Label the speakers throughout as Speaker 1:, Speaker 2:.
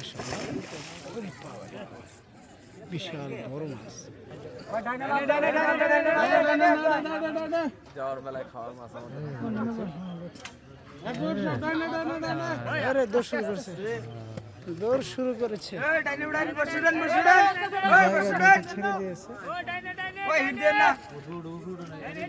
Speaker 1: মাশাআল্লাহ বিশাল বড় মাছ।
Speaker 2: যাওয়ার বেলায় খাওয়ার মাছ
Speaker 1: আরে দৌড় শুরু করেছে। দৌড় শুরু করেছে। ছেড়ে দিয়েছে।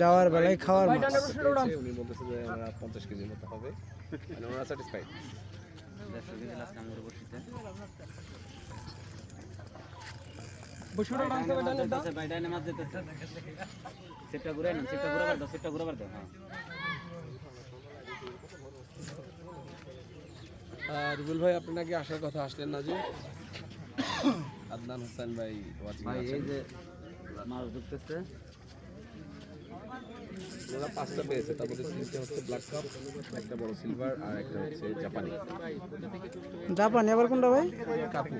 Speaker 1: যাওয়ার বেলায় খাওয়ার
Speaker 2: উনি বলতেছে যে পঞ্চাশ কেজির মতো হবে। মানে ওনারা স্যাটিসফাইড রুবেল ভাই আপনি নাকি আসার কথা আসলেন না যে? আদনান হোসেন ভাই ওয়াচিং আছেন। ওরা পাঁচটা পেয়েছে তার মধ্যে তিনটে হচ্ছে ব্ল্যাক কাপ একটা বড় সিলভার আর একটা হচ্ছে জাপানি
Speaker 1: জাপানি আবার কোনটা ভাই?
Speaker 2: কাপু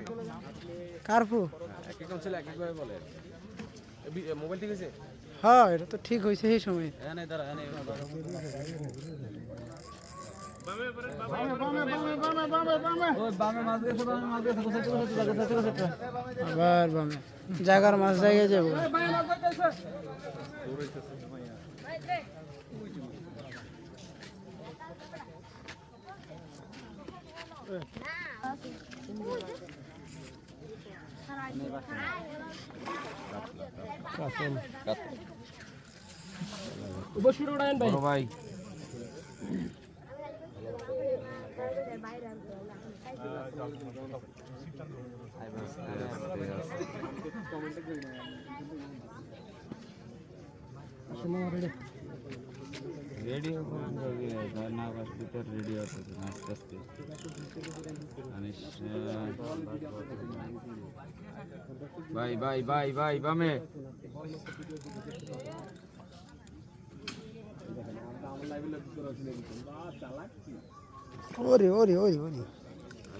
Speaker 1: কার্পু
Speaker 2: এক এক অঞ্চলে এক একভাবে বলে। মোবাইল ঠিক আছে
Speaker 1: হ্যাঁ এটা তো ঠিক হয়েছে সেই সময়। আবার বামে জায়গার মাছ জায়গায় যাব।
Speaker 2: ভাই।
Speaker 3: রেডিও না ভিতর রেডিও আছে আস্তে আস্তে ভাই ভাই ভাই ভাই বামে
Speaker 1: ওরে ওরে ওরে ওরে